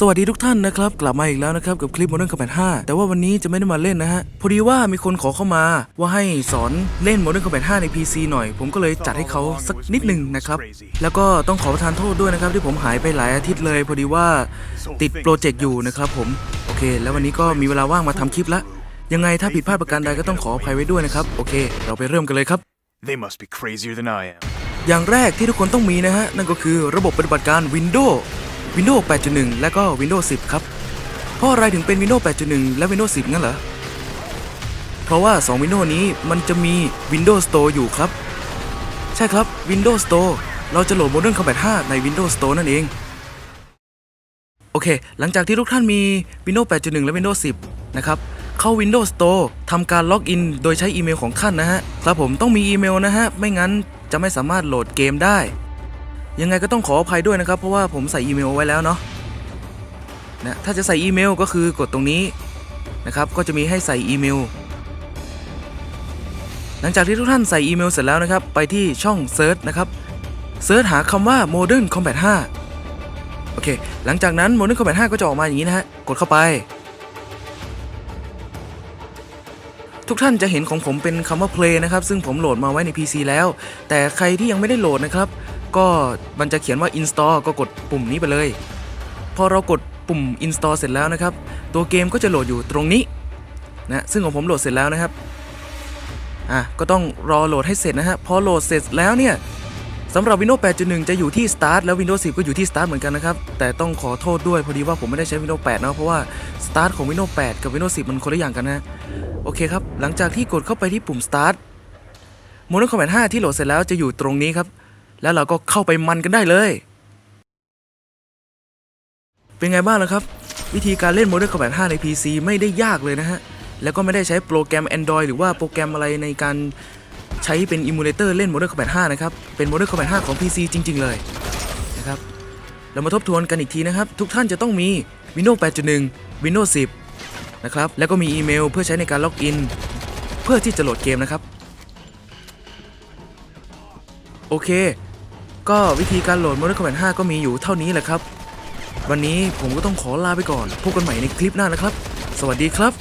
สวัสดีทุกท่านนะครับ กลับมาอีกแล้วนะครับกับคลิป Modern Combat 5 แต่ว่าวันนี้จะไม่ได้มาเล่นนะฮะ พอดีว่ามีคนขอเข้ามาว่าให้สอนเล่น Modern Combat 5 ใน PC หน่อย ผมก็เลยจัดให้เขาสักนิดหนึ่งนะครับ แล้วก็ต้องขอประทานโทษด้วยนะครับ ที่ผมหายไปหลายอาทิตย์เลย พอดีว่าติดโปรเจกต์อยู่นะครับผม โอเค แล้ววันนี้ก็มีเวลาว่างมาทำคลิปละ ยังไงถ้าผิดพลาดประการใดก็ต้องขออภัยไว้ด้วยนะครับ โอเค เราไปเริ่มกันเลยครับ They must be crazier than I am. อย่างแรกที่ทุกคนต้องมีนะฮะนั่นก็คือระบบปฏิบัติการ Windows Windows 8.1 และก็ Windows 10 ครับ เพราะอะไรถึงเป็น Windows 8.1 และ Windows 10 งั้นเหรอ เพราะว่า 2 Windows นี้มันจะมี Windows Store อยู่ครับ ใช่ครับ Windows Store เราจะโหลด Modern Combat 5 ใน Windows Store นั่นเอง โอเค หลังจากที่ทุกท่านมี Windows 8.1 และ Windows 10 นะครับ เข้า Windows Store ทำการล็อกอินโดยใช้อีเมลของท่านนะฮะ ครับผมต้องมีอีเมลนะฮะ ไม่งั้นจะไม่สามารถโหลดเกมได้ ยังไงก็ต้องขออภัยด้วยนะครับ เพราะว่าผมใส่อีเมลไว้แล้วเนาะนะถ้าจะใส่อีเมลก็คือกดตรงนี้นะครับ ก็จะมีให้ใส่อีเมล หลังจากที่ทุกท่านใส่อีเมลเสร็จแล้วนะครับ ไปที่ช่องเซิร์ชนะครับเซิร์ชหาคำว่า Modern Combat 5 โอเค หลังจากนั้น Modern Combat 5 ก็จะออกมาอย่างนี้นะฮะ กดเข้าไป ทุกท่านจะเห็นของผมเป็นคำว่า play นะครับ ซึ่งผมโหลดมาไว้ใน PC แล้ว แต่ใครที่ยังไม่ได้โหลดนะครับ ก็มันจะเขียนว่า install ก็กดปุ่มนี้ไปเลย พอเรากดปุ่ม install เสร็จแล้วนะครับ ตัวเกมก็จะโหลดอยู่ตรงนี้นะซึ่งของผมโหลดเสร็จแล้วนะครับอะก็ต้องรอโหลดให้เสร็จนะฮะพอโหลดเสร็จแล้วเนี่ยสำหรับ Windows 8.1 จะอยู่ที่ Start แล้ว Windows 10 ก็อยู่ที่ Start เหมือนกันนะครับ แต่ต้องขอโทษด้วยพอดีว่าผมไม่ได้ใช้ Windows 8 เนอะเพราะว่า Start ของ Windows 8 กับ Windows 10 มันคนละอย่างกันนะ โอเคครับ หลังจากที่กดเข้าไปที่ปุ่ม Start Modern Combat 5ที่โหลดเสร็จแล้วจะอยู่ตรงนี้ครับ แล้วเราก็เข้าไปมันกันได้เลย เป็นไงบ้างล่ะครับ วิธีการเล่น Modern Combat 5 ใน PC ไม่ได้ยากเลยนะฮะ แล้วก็ไม่ได้ใช้โปรแกรม Android หรือว่าโปรแกรมอะไรในการใช้เป็นอิมูเลเตอร์เล่น Modern Combat 5 นะครับ เป็น Modern Combat 5 ของ PC จริง ๆ เลยนะครับ เรามาทบทวนกันอีกทีนะครับ ทุกท่านจะต้องมี Windows 8.1 Windows 10 นะครับ แล้วก็มีอีเมลเพื่อใช้ในการล็อกอิน เพื่อที่จะโหลดเกมนะครับ โอเค ก็วิธีการโหลด Mortal Kombat 5 ก็มีอยู่เท่านี้แหละครับ วันนี้ผมก็ต้องขอลาไปก่อน พบกันใหม่ในคลิปหน้านะครับ สวัสดีครับ